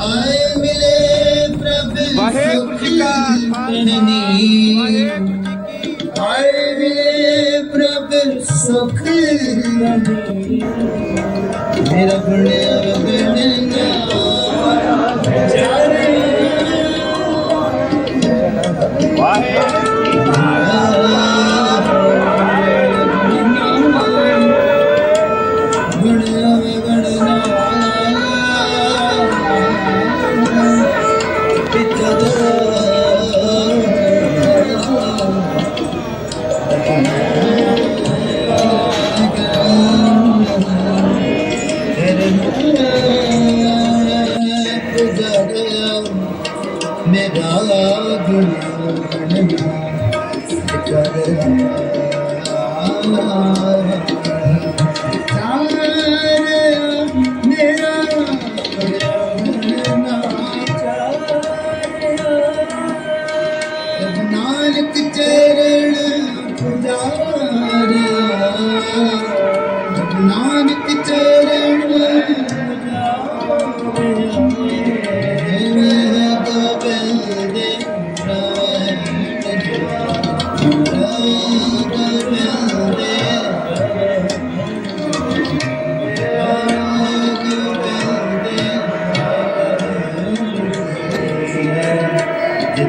ਆਏ ਮਿਲੇ ਪ੍ਰਭ ਵਾਹਿਗੁਰੂ ਜੀ ਕਾ ਖਾਲਸਾ ਆਏ ਮਿਲੇ ਪ੍ਰਭ ਸੁਖ ਮੇਰਾ ਬਣਿਆ ਬਣਨਾ ਮੇਰਾ ਨਾਨਕ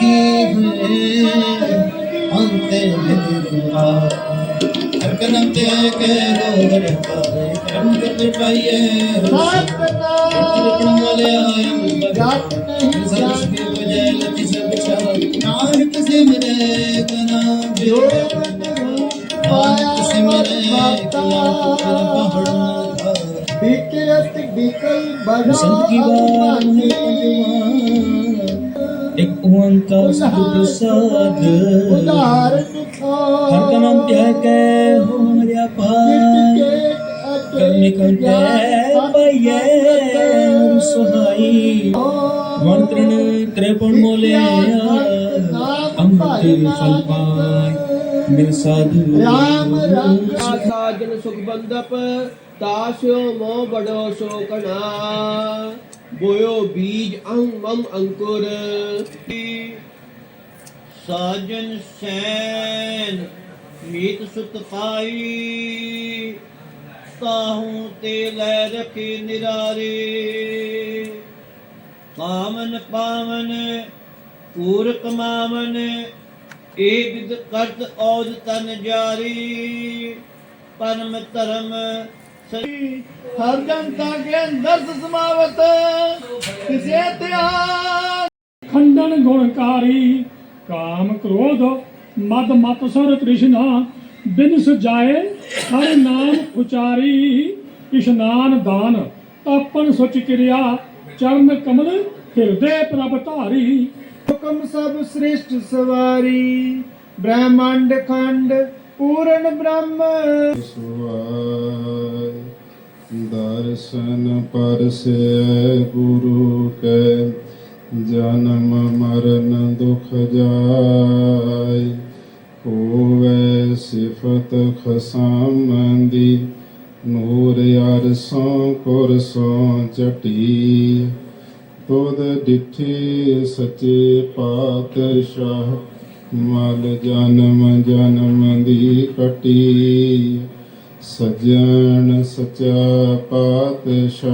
ਤਨ ਸਖੀ ਹੋਏ ਅੰਤੇ ਨਿਜਾ ਹਰ ਕਦਮ ਤੇ ਕੇ ਰੋਗ ਰਖਾਏ ਕਰਮ ਕਰ ਪਾਈਏ ਰਪਣ ਵਾਲੇ ਆਏ ਜਾਤ ਨਹੀਂ ਸਰਸ ਕੇ ਬਜਾਏ ਲਤੀ ਸਭ ਛਾ ਨਾਨਕ ਸਿਮਰੇ ਕਨਾ ਜੋ ਬਿਓ ਨਾਨਕ ਸਿਮਰੇ ਕਨਾ ਪਹਾੜ ਨਾ ਧਾਰ ਬਿਕਰਤ ਬਿਕਲ ਬੜਾ ਬਸੰਤ ਕੀ ਬਾਤ ਇੱਕ ਓੰਕਾਰ ਸਤਿ ਪ੍ਰਸਾਦ। ਉਦਾਹਰਨ ਹਰ ਕਨਮ ਧਿਆਇ ਕੈ ਹੋ ਪਾਰ ਕਰਮੀ ਕੰਟੈ ਪਈਐ ਸੁਹਾਈ। ਮੰਤਰਣ ਤ੍ਰਿਪਣ ਮੋਲਿਆ ਅੰਮ੍ਰਿਤ ਫਲ ਪਾਇ ਮਿਲ ਸਾਧੂ। ਰਾਮ ਰਾਮ। ਸਾਜਨ ਸੁਖ ਬੰਦਪ ਤਾਸਿਓ ਮੋ ਬੜੋ ਸ਼ੋਕਣਾ ਬੋਇਓ ਬੀਜ ਅੰਗ ਮਮ ਅੰਕੁਰ। ਸਾਜਨ ਸੈਨ ਮੀਤ ਸੁਤ ਪਾਈ। ਤਾਹੂ ਤੇ ਲੈ ਰਖੇ ਨਿਰਾਰੇ। ਕਾਮਨ ਪਾਵਨ, ਪੂਰਕ ਮਾਵਨ, ਏ ਵਿਦ ਕਰਤ ਔਦ ਤਨ ਜਾਰੀ। ਪਰਮ ਧਰਮ ਹਰ ਜਨਤਾ ਕੇ ਅੰਦਰ ਸਮਾਵਤ ਕਿਸੇ ਤਿਆਗ ਖੰਡਨ ਗੁਣਕਾਰੀ ਕਾਮ ਕ੍ਰੋਧ ਮਦ ਮਤ ਸੁਰ ਤ੍ਰਿਸ਼ਨਾ ਬਿਨ ਸੁਜਾਏ ਹਰ ਨਾਮ ਉਚਾਰੀ ਇਸ਼ਨਾਨ ਦਾਨ ਤਾਪਨ ਸੁਚ ਕਿਰਿਆ ਚਰਨ ਕਮਲ ਹਿਰਦੇ ਪ੍ਰਭ ਧਾਰੀ। ਹੁਕਮ ਸਭ ਸ੍ਰਿਸ਼ਟ ਸਵਾਰੀ ਬ੍ਰਹਮੰਡ ਖੰਡ ਪੂਰਨ ਬ੍ਰਹਮ। ਸੁਆਇ ਦਰਸ਼ਨ ਪਰਸੈ ਗੁਰੂ ਕੈ, ਜਨਮ ਮਰਨ ਦੁਖ ਜਾਇ ਹੋਵੇ ਸਿਫਤ ਖਸਾਮੰਦੀ, ਨੂਰ ਅਰਸੋਂ ਕੁਰਸੋਂ ਚਟੀ। ਤੁਧ ਡਿਠੀ ਸੱਚੇ ਪਾਤਸ਼ਾਹ ਮਲ ਜਨਮ ਜਨਮ ਦੀ ਕਟੀ। ਸਜਣ ਸਚਾ ਪਾਤਸ਼ਾਹ।